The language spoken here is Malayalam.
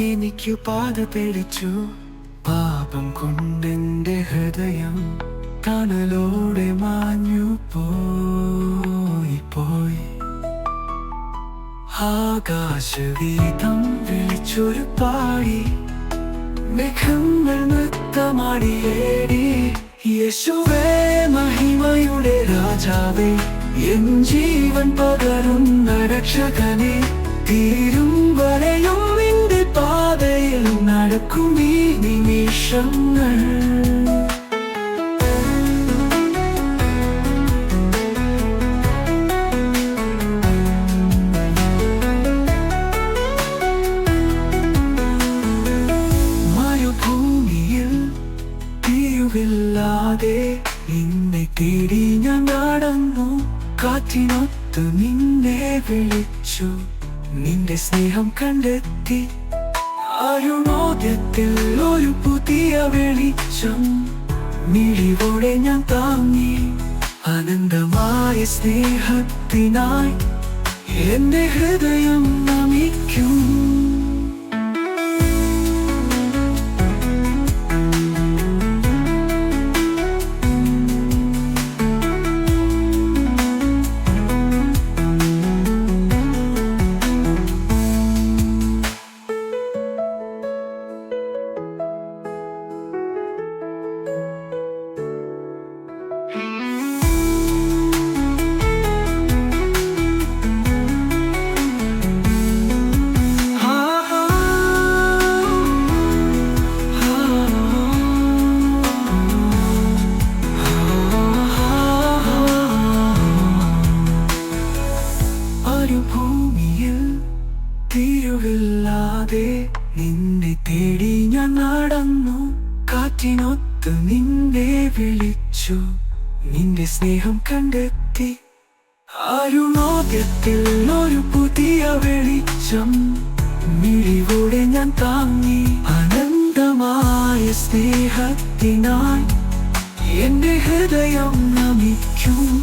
എനിക്കു പാത പിടിച്ചു പാപം കൊണ്ടെന്റെ ഹൃദയം കനലോടെ മാഞ്ഞു പോയി പോയി. ആകാശഗീതം വിളിച്ചൊരു പാടി. മേഘങ്ങൾ നൃത്തമാടിയേടി യേശുവേ മഹിമയുടെ രാജാവേ എൻ ജീവൻ പകരുന്ന രക്ഷകനെ തീരും പാതയിൽ നടക്കും ഈ നിമിഷങ്ങൾ തിരുവില്ലാതെ നിന്നെ തേടി ഞാൻ നടന്നു. കാറ്റിനൊത്ത് നിന്നെ വിളിച്ചു. നിന്റെ സ്നേഹം കണ്ടെത്തി അരുണോദ്യത്തിൽ ഒരു പുതിയ വെളിച്ചം മിഴിവോടെ ഞാൻ താങ്ങി. അനന്തമായ സ്നേഹത്തിനായി എന്റെ ഹൃദയം നമിക്കും. തിരുവില്ലാതെ നിന്നെ തേടി ഞാൻ നടന്നു. കാറ്റിനൊത്ത് നിന്നെ വിളിച്ചു. നിന്റെ സ്നേഹം കണ്ടെത്തി. അരുണോദ്യത്തിൽ ഒരു പുതിയ വെളിച്ചം. മിഴിവോടെ ഞാൻ താങ്ങി. അനന്തമായ സ്നേഹത്തിനായി എന്റെ ഹൃദയം നമിക്കും.